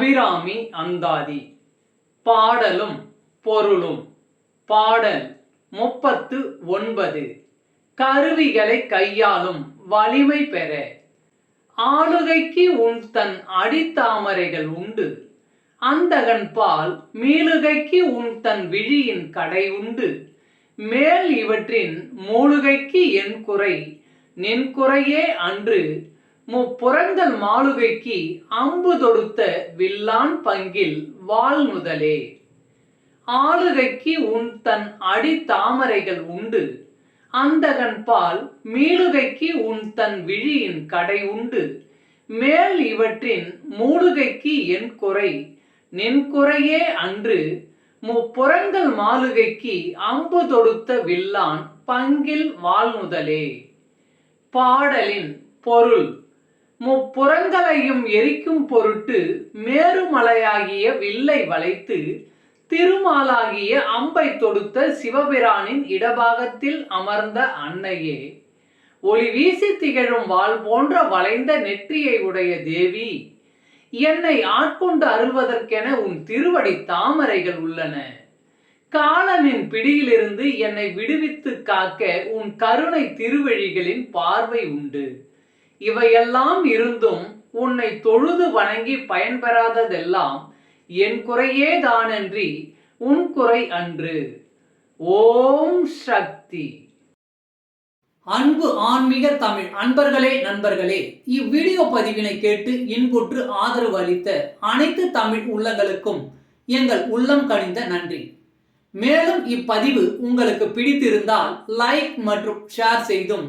அபிராமி அந்தாதி. பாடலும் பொருளும். பாடல் முப்பத்து ஒன்பது. கருவிகளை கையாளும் வலிமை பெற. ஆளுகைக்கு உன் தன் அடித்தாமரைகள் உண்டு. அந்தகன் பால் மீளுகைக்கு உன் தன் விழியின் கடை உண்டு. மேல் இவற்றின் மூலுகைக்கு என் குறை நின் குறையே அன்று முப்புறங்கள் மாளுகைக்கு அம்பு தொடுத்த வில்லான் பங்கில் வாள் முதலே. ஆளுகைக்கு உன் தன் அடி தாமரைகள் உண்டு. அந்தகன் பால் மீளுகைக்கு உன் தன் விழியின் கடை உண்டு. மேல் இவற்றின் மூடுகைக்கு என் குறை நின் குறையே அன்று. முப்புறங்கள் மாளுகைக்கு அம்பு தொடுத்த வில்லான் பங்கில் வாழ்முதலே பாடலின் பொருள் முப்புறங்களையும் எரிக்கும் பொருட்டு மேருமலையாகிய வில்லை வளைத்து திருமாலாகிய அம்பை தொடுத்த சிவபிரானின் இடபாகத்தில் அமர்ந்த அன்னையே ஒளி வீசி திகழும் வாள் போன்ற வளைந்த நெற்றியை உடைய தேவி என்னை ஆட்கொண்டு அருள்வதற்கென உன் திருவடி தாமரைகள் உள்ளன. காலனின் பிடியிலிருந்து என்னை விடுவித்து காக்க உன் கருணை திருவழிகளின் பார்வை உண்டு. இவையெல்லாம் இருந்தும் உன்னை தொழுது வணங்கி பயன்பெறாததெல்லாம் என் குறையே தானன்றி உன் குறை அன்று. ஓம் சக்தி. அன்பு ஆன்மீக தமிழ் அன்பர்களே நண்பர்களே இவ்வீடியோ பதிவினை கேட்டு இன்புற்று ஆதரவு அளித்த அனைத்து தமிழ் உள்ளங்களுக்கும் எங்கள் உள்ளம் கணிந்த நன்றி. மேலும் இப்பதிவு உங்களுக்கு பிடித்திருந்தால் லைக் மற்றும் ஷேர் செய்தும்